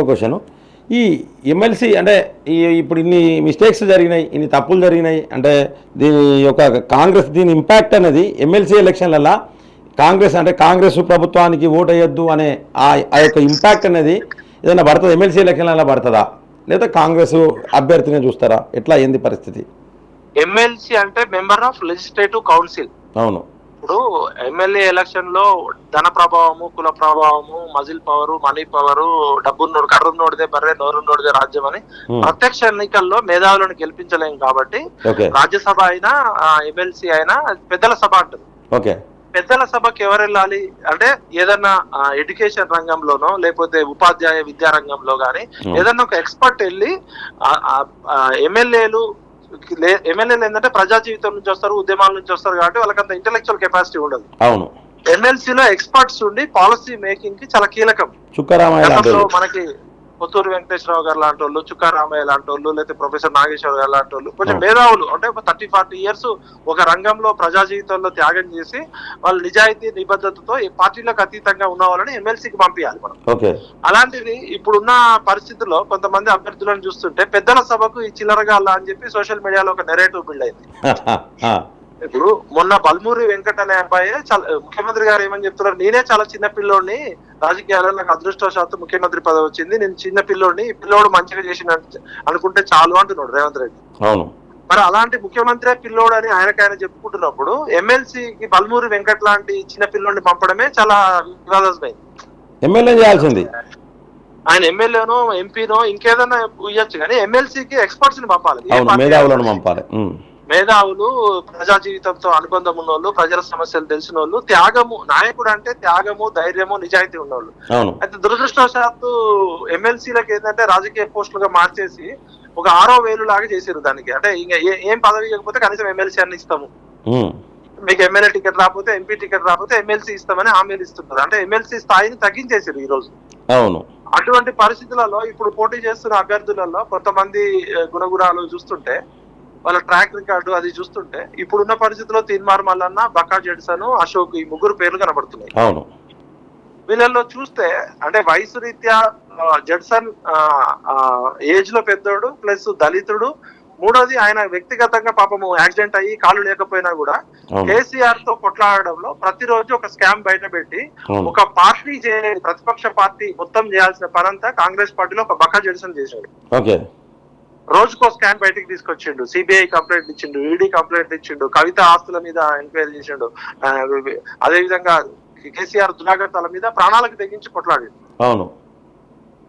ఇంకొక క్వశ్చన్. ఈ ఎమ్మెల్సీ అంటే ఈ ఇప్పుడు ఇన్ని మిస్టేక్స్ జరిగినాయి ఇన్ని తప్పులు జరిగినాయి అంటే దీని యొక్క కాంగ్రెస్ దీని ఇంపాక్ట్ అనేది ఎమ్మెల్సీ ఎలక్షన్లలో కాంగ్రెస్ అంటే కాంగ్రెస్ ప్రభుత్వానికి ఓటు వేయొద్దు అనే ఆ ఆ యొక్క ఇంపాక్ట్ అనేది ఏదైనా పడుతుంది? ఎమ్మెల్సీ ఎలక్షన్లలో పడుతుందా? లేదా కాంగ్రెస్ అభ్యర్థిని చూస్తారా? ఎట్లా ఏంది పరిస్థితి? ఎమ్మెల్సీ అంటే మెంబర్ ఆఫ్ లెజిస్లేటివ్ కౌన్సిల్. అవును. ఇప్పుడు ఎమ్మెల్యే ఎలక్షన్లో ధన ప్రభావము కుల ప్రభావము మజిల్ పవర్ మనీ పవర్ డబ్బున్నోడు కర్రున్నోడిదే బర్రె నోరున్నోడిదే రాజ్యం అని Hmm. ప్రత్యక్ష ఎన్నికల్లో మేధావులను గెలిపించలేం కాబట్టి రాజ్యసభ అయినా ఎమ్మెల్సీ అయినా పెద్దల సభ అంటుంది పెద్దల సభకి ఎవరు వెళ్ళాలి అంటే ఏదన్నా ఎడ్యుకేషన్ రంగంలోనో లేకపోతే ఉపాధ్యాయ విద్యా రంగంలో గానీ Hmm. ఏదన్నా ఒక ఎక్స్పర్ట్ వెళ్ళి ఎమ్మెల్యేలు ఎమ్మెల్యేలు ఏంటంటే ప్రజా జీవితం నుంచి వస్తారు ఉద్యమాల నుంచి వస్తారు కాబట్టి వాళ్ళకంత ఇంటెలెక్చువల్ కెపాసిటీ ఉండదు. అవును. ఎమ్మెల్సీ లో ఎక్స్పర్ట్స్ ఉండి పాలసీ మేకింగ్కి చాలా కీలకం. మనకి పుత్తూరు వెంకటేశ్వరరావు గారు లాంటి వాళ్ళు చుక్కారామయ్య లాంటి వాళ్ళు లేకపోతే ప్రొఫెసర్ నాగేశ్వర గారు లాంటి వాళ్ళు కొంచెం. మేధావులు అంటే ఒక థర్టీ ఫార్టీ ఇయర్స్ ఒక రంగంలో ప్రజా జీవితంలో త్యాగం చేసి వాళ్ళు నిజాయితీ నిబద్ధతతో ఈ పార్టీలకు అతీతంగా ఉన్న వాళ్ళని ఎమ్మెల్సీకి పంపించాలి మనం. అలాంటిది ఇప్పుడున్న పరిస్థితుల్లో కొంతమంది అభ్యర్థులను చూస్తుంటే పెద్దల సభకు ఈ చిల్లరగా అలా అని చెప్పి సోషల్ మీడియాలో ఒక నెరేటివ్ బిల్డ్ అయింది. ఇప్పుడు మొన్న బల్మూరి వెంకట అనే అబ్బాయి చాలా ముఖ్యమంత్రి గారు ఏమని చెప్తున్నారు? నేనే చాలా చిన్న పిల్లోడిని రాజకీయాల్లో నాకు అదృష్టవశాత్తు ముఖ్యమంత్రి పదవి వచ్చింది. నేను చిన్న పిల్లోడిని పిల్లోడు మంచిగా చేసిన అనుకుంటే చాలు అంటున్నాడు రేవంత్ రెడ్డి. అవును. మరి అలాంటి ముఖ్యమంత్రి పిల్లోడు అని ఆయనకు ఆయన చెప్పుకుంటున్నప్పుడు ఎమ్మెల్సీకి బల్మూరి వెంకట్ లాంటి చిన్న పిల్లోడిని పంపడమే చాలా వివాదాస్మైంది ఎమ్మెల్యే చేయాల్సింది. ఆయన ఎమ్మెల్యేనో ఎంపీనో ఇంకేదైనా ఇవ్వచ్చు కానీ ఎమ్మెల్సీకి ఎక్స్పర్ట్స్ని పంపాలి. మేధావులను పంపాలి. మేధావులు ప్రజా జీవితంతో అనుబంధం ఉన్నోళ్ళు ప్రజల సమస్యలు తెలిసిన వాళ్ళు త్యాగము నాయకుడు అంటే త్యాగము ధైర్యము నిజాయితీ ఉన్నోళ్ళు. అయితే దురదృష్టవశాత్తు ఎమ్మెల్సీలకు ఏంటంటే రాజకీయ పోస్టులుగా మార్చేసి ఒక ఆరో వేలు లాగా చేసారు దానికి. అంటే ఇంకా ఏ- ఏం పదవి ఇవ్వకపోతే కనీసం ఎమ్మెల్సీ అని ఇస్తాము. మీకు ఎమ్మెల్యే టికెట్ రాకపోతే ఎంపీ టికెట్ రాకపోతే ఎమ్మెల్సీ ఇస్తామని హామీలు ఇస్తున్నారు. అంటే ఎమ్మెల్సీ స్థాయిని తగ్గించేసారు ఈ రోజు అవును. అటువంటి పరిస్థితులలో ఇప్పుడు పోటీ చేస్తున్న అభ్యర్థులలో కొంతమంది గుణగుణాలు చూస్తుంటే వాళ్ళ ట్రాక్ రికార్డు అది చూస్తుంటే ఇప్పుడున్న పరిస్థితుల్లో తీన్మార్ మల్లన్న బకా జెడ్సన్ అశోక్ ఈ ముగ్గురు పేర్లు కనబడుతున్నాయి. అవును. వీళ్ళల్లో చూస్తే అంటే వయసు రీత్యా జడ్సన్ ఏజ్లో పెద్దోడు ప్లస్ దళితుడు. మూడోది ఆయన వ్యక్తిగతంగా పాపము యాక్సిడెంట్ అయ్యి కాలు లేకపోయినా కూడా కేసీఆర్తో కొట్లాడడంలో ప్రతిరోజు ఒక స్కామ్ బయట పెట్టి ఒక పార్టీ చేయలేని ప్రతిపక్ష పార్టీ మొత్తం చేయాల్సిన పనంతా కాంగ్రెస్ పార్టీలో ఒక బకా జడ్సన్ చేశాడు. రోజుకో స్కాన్ బయటికి తీసుకొచ్చిండు. సిబిఐ కంప్లైంట్ ఇచ్చిండు ఈడీ కంప్లైంట్ ఇచ్చిండు కవిత ఆస్తుల మీద ఎంక్వైరీ చేసిండు. అదే విధంగా కేసీఆర్ దురాగతాల మీద ప్రాణాలకు తెగించి కొట్లాడి అవును.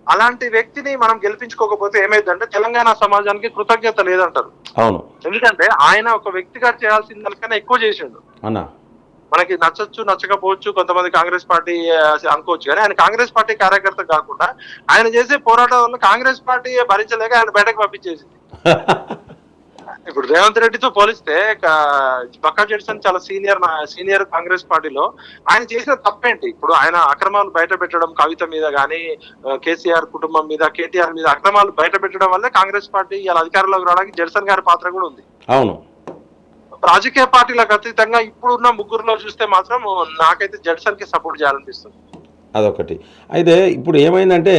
అలాంటి వ్యక్తిని మనం గెలిపించుకోకపోతే ఏమైందంటే తెలంగాణ సమాజానికి కృతజ్ఞత లేదంటారు. అవును. ఎందుకంటే ఆయన ఒక వ్యక్తిగా చేయాల్సిన దానికన్నా ఎక్కువ చేసిండు. అన్న. మనకి నచ్చచ్చు నచ్చకపోవచ్చు కొంతమంది కాంగ్రెస్ పార్టీ అనుకోవచ్చు. కానీ ఆయన కాంగ్రెస్ పార్టీ కార్యకర్త కాకుండా ఆయన చేసే పోరాటం వల్ల కాంగ్రెస్ పార్టీ భరించలేక ఆయన బయటకు పంపించేసింది. ఇప్పుడు రేవంత్ రెడ్డితో పోలిస్తే బక్కా జడ్సన్ చాలా సీనియర్ సీనియర్ కాంగ్రెస్ పార్టీలో ఆయన చేసిన తప్పేంటి? ఇప్పుడు ఆయన అక్రమాలు బయట పెట్టడం కవిత మీద కానీ కేసీఆర్ కుటుంబం మీద కేటీఆర్ మీద అక్రమాలు బయట పెట్టడం వల్లే కాంగ్రెస్ పార్టీ ఇలా అధికారంలోకి రావడానికి జడ్సన్ గారి పాత్ర కూడా ఉంది. అవును. రాజకీయ పార్టీలకు అతీతంగా ఇప్పుడున్న ముగ్గురులో చూస్తే మాత్రం నాకైతే జడ్సన్కి సపోర్ట్ చేయాలనిపిస్తుంది. అదొకటి. అయితే ఇప్పుడు ఏమైందంటే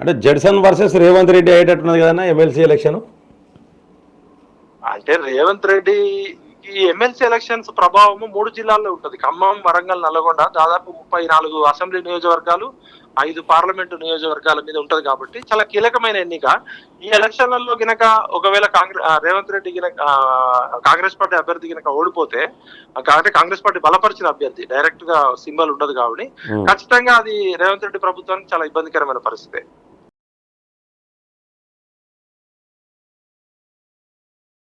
అంటే జడ్సన్ వర్సెస్ రేవంత్ రెడ్డి అయ్యేటట్టున్నది కదన్నా ఎమ్మెల్సీ ఎలక్షన్? అంటే రేవంత్ రెడ్డి ఈ ఎమ్మెల్సీ ఎలక్షన్స్ ప్రభావము మూడు జిల్లాల్లో ఉంటది. ఖమ్మం వరంగల్ నల్గొండ దాదాపు ముప్పై నాలుగు అసెంబ్లీ నియోజకవర్గాలు ఐదు పార్లమెంటు నియోజకవర్గాల మీద ఉంటది కాబట్టి చాలా కీలకమైన ఎన్నిక ఈ ఎలక్షన్లలో గినక ఒకవేళ కాంగ్రెస్ రేవంత్ రెడ్డి గినక కాంగ్రెస్ పార్టీ అభ్యర్థి గినక ఓడిపోతే అంటే కాంగ్రెస్ పార్టీ బలపరిచిన అభ్యర్థి డైరెక్ట్గా సింబల్ ఉండదు కాబట్టి. ఖచ్చితంగా అది రేవంత్ రెడ్డి ప్రభుత్వానికి చాలా ఇబ్బందికరమైన పరిస్థితి